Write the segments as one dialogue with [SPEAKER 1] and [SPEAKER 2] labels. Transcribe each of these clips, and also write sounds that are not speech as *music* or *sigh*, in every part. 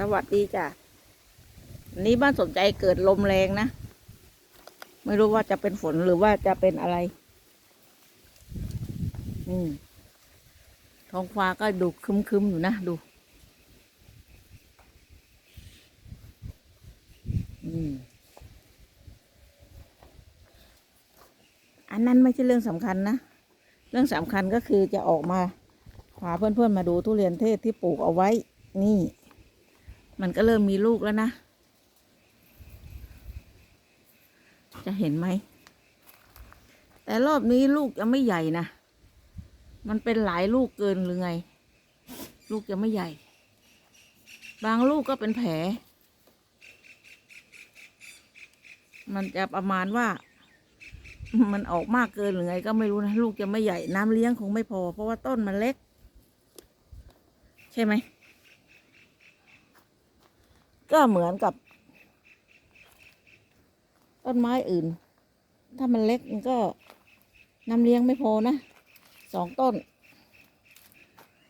[SPEAKER 1] สวัสดีจ้ะนนี้บ้านสนใจเกิดลมแรงนะ ไม่รู้ว่าจะเป็นฝนหรือว่าจะเป็นอะไร อืมท้องฟ้าก็ดูคึมๆอยู่นะ ดู อืมอันนั้นไม่ใช่เรื่องสำคัญนะ เรื่องสำคัญก็คือจะออกมาพาเพื่อนๆมาดูทุเรียนเทศที่ปลูกเอาไว้ นี่ มันก็เริ่มมีลูกแล้วนะ จะเห็นไหม แต่รอบนี้ลูกยังไม่ใหญ่นะ มันเป็นหลายลูกเกินหรือไง ลูกยังไม่ใหญ่ บางลูกก็เป็นแผล มันจะประมาณว่า มันออกมากเกินหรือไง ก็ไม่รู้นะ ลูกจะไม่ใหญ่ น้ำเลี้ยงคงไม่พอ เพราะว่าต้นมันเล็ก ใช่ไหม ก็เหมือนกับ ต้นไม้อื่น ถ้ามันเล็กมันก็น้ำเลี้ยงไม่พอนะสองต้น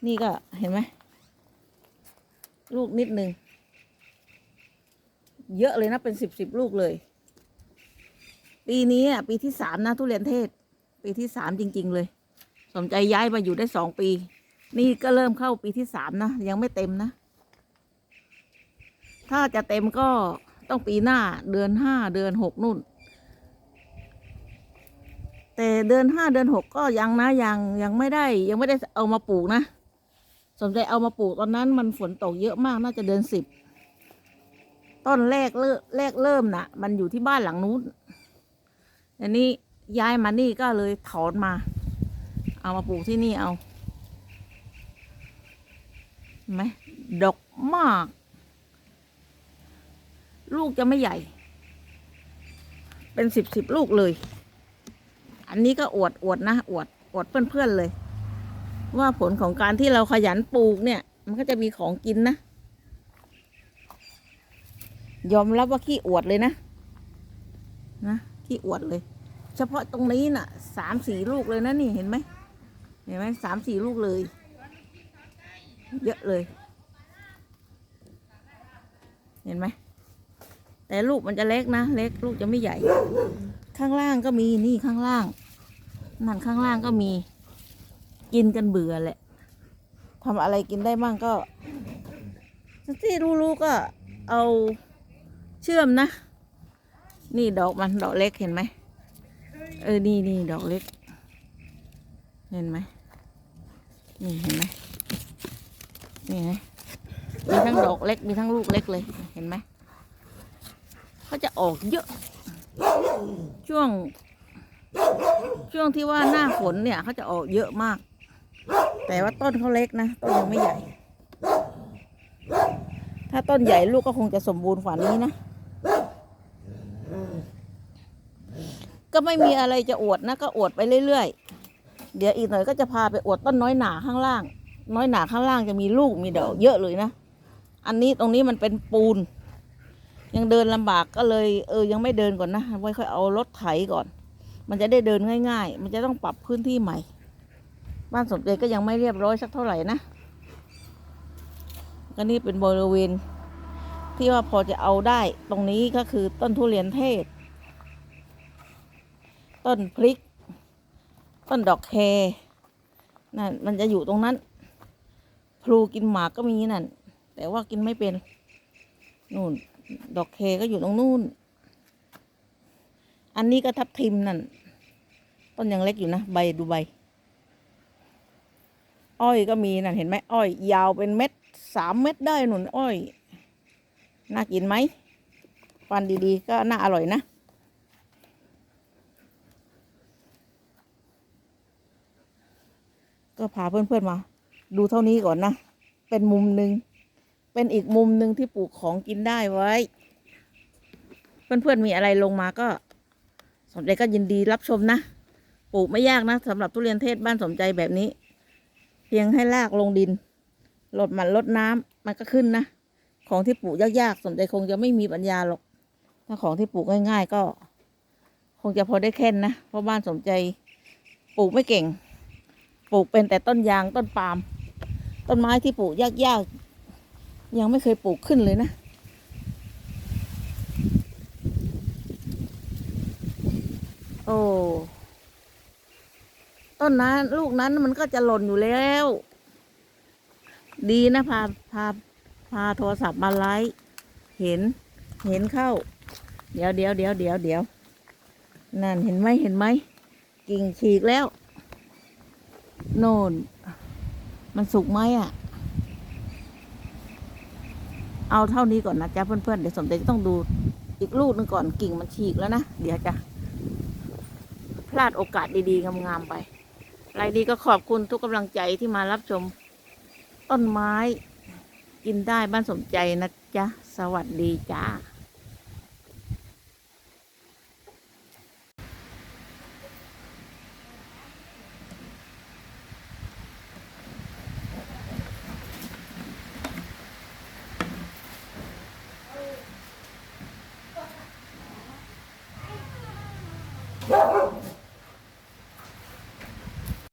[SPEAKER 1] นี่ก็เห็นไหมลูกนิดหนึ่งเยอะเลยนะ เป็นสิบสิบลูกเลย ปีนี้อะปีที่สามนะทุเรียนเทศ ปีที่สามจริง ๆ เลย สมใจย้ายมาอยู่ได้สองปี นี่ก็เริ่มเข้าปีที่สามนะ ยังไม่เต็มนะ ถ้าจะเต็มก็ต้องปีหน้าเดือนห้าเดือนหกนู่น แต่เดือนห้าเดือนหกก็ยังนะยังยังไม่ได้ ยังไม่ได้เอามาปลูกนะสนใจเอามาปลูกตอนนั้นมันฝนตกเยอะมากน่าจะเดือนสิบต้นแรกเริ่มแรกเริ่มน่ะ มันอยู่ที่บ้านหลังนู้นอันนี้ย้ายมานี่ก็เลยถอนมา เอามาปลูกที่นี่เอาไหมดกมาก ลูกจะไม่ใหญ่ เป็นสิบสิบลูกเลย อันนี้ก็อวดอวดนะอวดอวดเพื่อนๆเลย ว่าผลของการที่เราขยันปลูกเนี่ย มันก็จะมีของกินนะ ยอมรับว่าขี้อวดเลยนะ นะขี้อวดเลย เฉพาะตรงนี้น่ะสามสี่ลูกเลยนะนี่เห็นไหมเห็นไหมสามสี่ลูกเลย เยอะเลย เห็นไหม แต่ลูกมันจะเล็กนะ เล็กลูกจะไม่ใหญ่ ข้างล่างก็มีนี่ข้างล่าง นั่นข้างล่างก็มี กินกันเบื่อแหละทำอะไรกินได้บ้างก็ ที่รู้ๆก็เอาเชื่อมนะ นี่ดอกมันดอกเล็กเห็นไหมเออนี่นี่ดอกเล็ก เห็นไหมนี่เห็นไหมนี่ไงมีทั้งดอกเล็กมีทั้งลูกเล็กเลยเห็นไหม เขาจะออกเยอะ ช่วง ช่วงที่ว่าหน้าฝนเนี่ยเขาจะออกเยอะมาก แต่ว่าต้นเขาเล็กนะต้นยังไม่ใหญ่ ถ้าต้นใหญ่ลูกก็คงจะสมบูรณ์กว่านี้นะก็ไม่มีอะไรจะอวดนะก็อวดไปเรื่อยๆ เดี๋ยวอีกหน่อยก็จะพาไปอวดต้นน้อยหนาข้างล่าง น้อยหนาข้างล่างจะมีลูกมีดอกเยอะเลยนะ อันนี้ตรงนี้มันเป็นปูน ยังเดินลำบากก็เลยเออยังไม่เดินก่อนนะไว้ค่อยเอารถไถก่อน มันจะได้เดินง่าย ๆ มันจะต้องปรับพื้นที่ใหม่ บ้านสมเด็จก็ยังไม่เรียบร้อยสักเท่าไหร่นะก็นี่เป็นบริเวณ ที่ว่าพอจะเอาได้ตรงนี้ก็คือต้นทุเรียนเทศ ต้นพริก ต้นดอกแคนั่นมันจะอยู่ตรงนั้นพลูกินหมากก็มีนั่นแต่ว่ากินไม่เป็นนู่น ดอกเคก็อยู่ตรงนู่น อันนี้ก็ทับทิมนั่น ต้นยังเล็กอยู่นะ ใบดูใบ อ้อยก็มีนั่นเห็นไหมอ้อย ยาวเป็นเม็ดสามเม็ดได้หนุนอ้อย น่ากินไหมฟันดีๆ ก็น่าอร่อยนะก็พาเพื่อนๆมา ดูเท่านี้ก่อนนะ เป็นมุมหนึ่ง เป็นอีกมุมหนึ่งที่ปลูกของกินได้ไว้ เพื่อนๆมีอะไรลงมาก็สนใจก็ยินดีรับชมนะ ปลูกไม่ยากนะสำหรับทุเรียนเทศบ้านสมใจแบบนี้ เพียงให้รากลงดินลดมันลดน้ำมันก็ขึ้นนะ ของที่ปลูกยากๆสนใจคงจะไม่มีปัญญาหรอก ถ้าของที่ปลูกง่าย ๆ ก็ คงจะพอได้แค่นนะ เพราะบ้านสมใจปลูกไม่เก่ง ปลูกเป็นแต่ต้นยางต้นปาล์มต้นไม้ที่ปลูกยากๆ ยังไม่เคยปลูกขึ้นเลยนะ โอ้ต้นนั้นลูกนั้นมันก็จะหล่นอยู่แล้ว ดีนะพาพาพาโทรศัพท์มาไลฟ์เห็น เห็นเข้า เดี๋ยวเดี๋ยวเดี๋ยวเดี๋ยวเดี๋ยวนั่นเห็นไหมเห็นไหมกิ่งฉีกแล้ว โน่น มันสุกไหมอะ เอาเท่านี้ก่อนนะจ๊ะเพื่อนๆเดี๋ยวสมเด็จต้องดูอีกลูกหนึงก่อนกิ่งมันฉีกแล้วนะ เดี๋ยวจะพลาดโอกาสดีๆงามๆไปรายดีก็ขอบคุณทุกกำลังใจที่มารับชมต้นไม้ กินได้บ้านสมใจนะจ๊ะ สวัสดีจ้า Oh! *laughs*